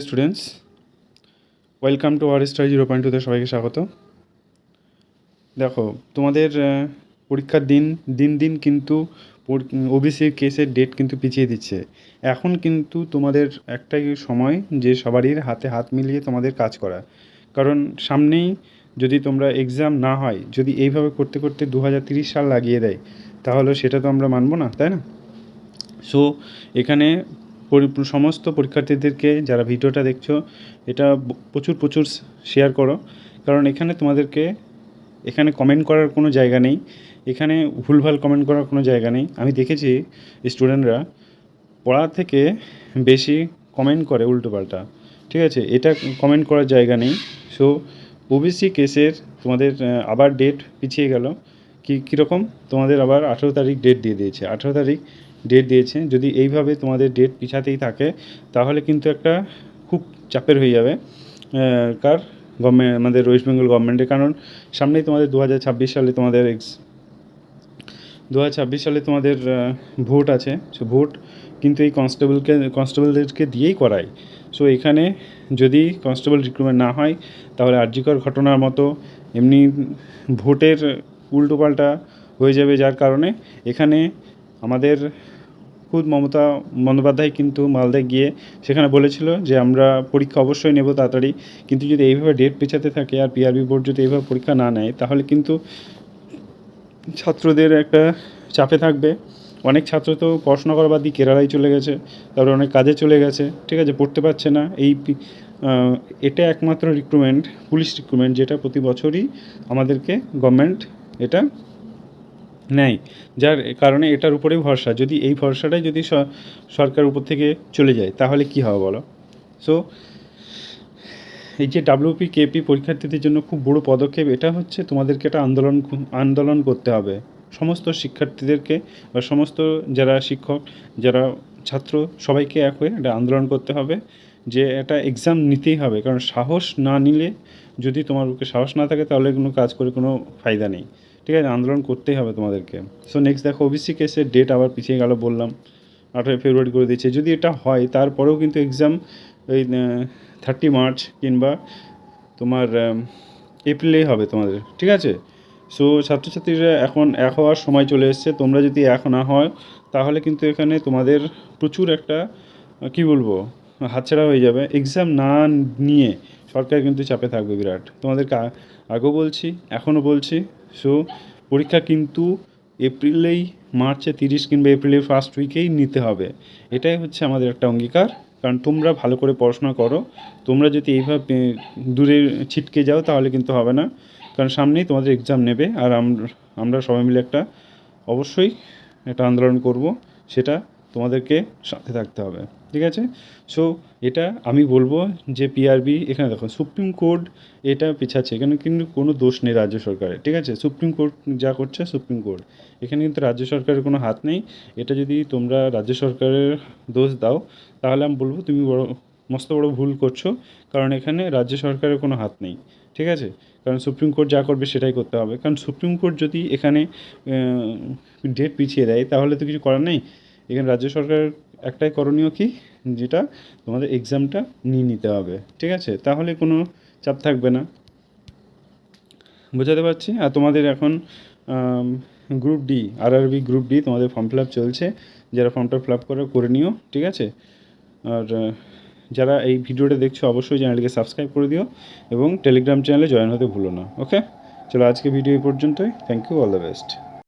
Students welcome to R star zero point টুতে সবাইকে স্বাগত। দেখো, তোমাদের পরীক্ষার দিন দিন দিন কিন্তু ওবিসি কেসের ডেট কিন্তু পিছিয়ে দিচ্ছে। এখন কিন্তু তোমাদের একটাই সময় যে সবারই হাতে হাত মিলিয়ে তোমাদের কাজ করা। কারণ সামনেই যদি তোমরা এক্সাম না হয়, যদি এইভাবে করতে করতে দু সাল লাগিয়ে দেয়, তাহলে সেটা তো আমরা মানবো না, তাই না? সো এখানে সমস্ত পরীক্ষার্থীদেরকে যারা ভিডিওটা দেখছ, এটা প্রচুর প্রচুর শেয়ার করো। কারণ এখানে তোমাদেরকে এখানে কমেন্ট করার কোনো জায়গা নেই। এখানে ভুলভাল কমেন্ট করার কোনো জায়গা নেই। আমি দেখেছি স্টুডেন্টরা পড়া থেকে বেশি কমেন্ট করে উল্টোপাল্টা। ঠিক আছে? এটা কমেন্ট করার জায়গা নেই। সো ওবিসি কেসের তোমাদের আবার ডেট পিছিয়ে গেল। কি, কীরকম? তোমাদের আবার আঠেরো তারিখ ডেট দিয়ে দিয়েছে। আঠেরো তারিখ ডেট দিয়েছে। যদি এইভাবে তোমাদের ডেট পিছাতেই থাকে, তাহলে কিন্তু একটা খুব চাপের হয়ে যাবে কার? গভর্নমেন্ট আমাদের ওয়েস্ট বেঙ্গল গভর্নমেন্টের কারণ সামনেই তোমাদের দু হাজার ছাব্বিশ সালে তোমাদের এক্স দু হাজার ছাব্বিশ সালে তোমাদের ভোট আছে। সো ভোট কিন্তু এই কনস্টেবলকে কনস্টেবলদেরকে দিয়েই করায়। সো এখানে যদি কনস্টেবল রিক্রুটমেন্ট না হয়, তাহলে আর্যিকর ঘটনার মতো এমনি ভোটের উল্টোপাল্টা হয়ে যাবে যার কারণে। এখানে আমাদের খুদ মমতা বন্দ্যোপাধ্যায় কিন্তু মালদায় গিয়ে সেখানে বলেছিল যে আমরা পরীক্ষা অবশ্যই নেব তাড়াতাড়ি। কিন্তু যদি এইভাবে ডেট পেছাতে থাকে আর পিআরবি বোর্ড যদি এইভাবে পরীক্ষা না নেয়, তাহলে কিন্তু ছাত্রদের একটা চাপে থাকবে। অনেক ছাত্র তো পড়াশোনা করার বাদ দিয়ে কেরালায় চলে গেছে, তারপরে অনেক কাজে চলে গেছে। ঠিক আছে, পড়তে পারছে না। এই এটা একমাত্র রিক্রুটমেন্ট পুলিশ রিক্রুটমেন্ট যেটা প্রতি বছরই আমাদেরকে গভর্নমেন্ট এটা নেয়, যার কারণে এটার উপরেই ভরসা। যদি এই ভরসাটাই যদি সরকার উপর থেকে চলে যায়, তাহলে কি হবে বলো? সো এই যে ডাব্লিউপি কেপি পরীক্ষার্থীদের জন্য খুব বড় পদক্ষেপ, এটা হচ্ছে তোমাদেরকে একটা আন্দোলন আন্দোলন করতে হবে। সমস্ত শিক্ষার্থীদেরকে বা সমস্ত যারা শিক্ষক, যারা ছাত্র, সবাইকে এক হয়ে একটা আন্দোলন করতে হবে। যে একটা এক্সাম নিতেই হবে। কারণ সাহস না নিলে যদি তোমার বুকে সাহস না থাকে, তাহলে কোনো কাজ করে কোনো ফায়দা নেই। ঠিক আছে? আন্দোলন করতেই হবে তোমাদেরকে। সো নেক্সট দেখো ওবিসি কেসের ডেট আবার পিছিয়ে গেল বললাম। আঠারোই ফেব্রুয়ারি করে দিয়েছে। যদি এটা হয়, তারপরেও কিন্তু এক্সাম ওই থার্টি মার্চ কিংবা তোমার এপ্রিলেই হবে তোমাদের। ঠিক আছে? সো ছাত্রছাত্রীরা এখন এক হওয়ার সময় চলে এসছে। তোমরা যদি এক না হয়, তাহলে কিন্তু এখানে তোমাদের প্রচুর একটা কি বলব? হাতছাড়া হয়ে যাবে। এক্সাম না নিয়ে সরকার কিন্তু চাপে থাকবে বিরাট। তোমাদেরকে আগেও বলছি, এখনও বলছি। সো পরীক্ষা কিন্তু এপ্রিলেই, মার্চে তিরিশ কিংবা এপ্রিলের ফার্স্ট উইকেই নিতে হবে। এটাই হচ্ছে আমাদের একটা অঙ্গীকার। কারণ তোমরা ভালো করে পড়াশোনা করো। তোমরা যদি এইভাবে দূরে ছিটকে যাও, তাহলে কিন্তু হবে না। কারণ সামনেই তোমাদের এক্সাম নেবে। আর আমরা সবাই মিলে একটা অবশ্যই একটা আন্দোলন করব। সেটা তোমাদেরকে সাথে থাকতে হবে, ঠিক আছে? সো এটা আমি বলব যে পিআরবি এখানে দেখো সুপ্রিম কোর্ট এটা পিছাচ্ছে, এখানে কিন্তু কোনো দোষ নেই রাজ্য সরকারের, ঠিক আছে? সুপ্রিম কোর্ট যা করছে সুপ্রিম কোর্ট এখানে কিন্তু রাজ্য সরকারের কোনো হাত নেই। এটা যদি তোমরা রাজ্য সরকারের দোষ দাও, তাহলে আমি বলব তুমি বড়, মস্ত বড় ভুল করছ, কারণ এখানে রাজ্য সরকারের কোনো হাত নেই, ঠিক আছে? কারণ সুপ্রিম কোর্ট যা করবে সেটাই করতে হবে। কারণ সুপ্রিম কোর্ট যদি এখানে ডেট পিছিয়ে দেয়, তাহলে তো কিছু করার নেই। এখানে রাজ্য সরকারের একটাই করণীয় কি? যেটা তোমাদের এক্সামটা নিয়ে নিতে হবে। ঠিক আছে? তাহলে কোনো চাপ থাকবে না। বোঝাতে পারছি? আর তোমাদের এখন group D RRB group D তোমাদের ফর্ম ফিল চলছে। যারা ফর্মটা ফিল আপ করে করে নিও। ঠিক আছে? আর, যারা এই ভিডিওটা দেখছ, অবশ্যই চ্যানেলকে সাবস্ক্রাইব করে দিও এবং টেলিগ্রাম চ্যানেলে জয়েন হতে ভুলো না। ওকে চলো আজকে ভিডিও এই পর্যন্তই। Thank you all the best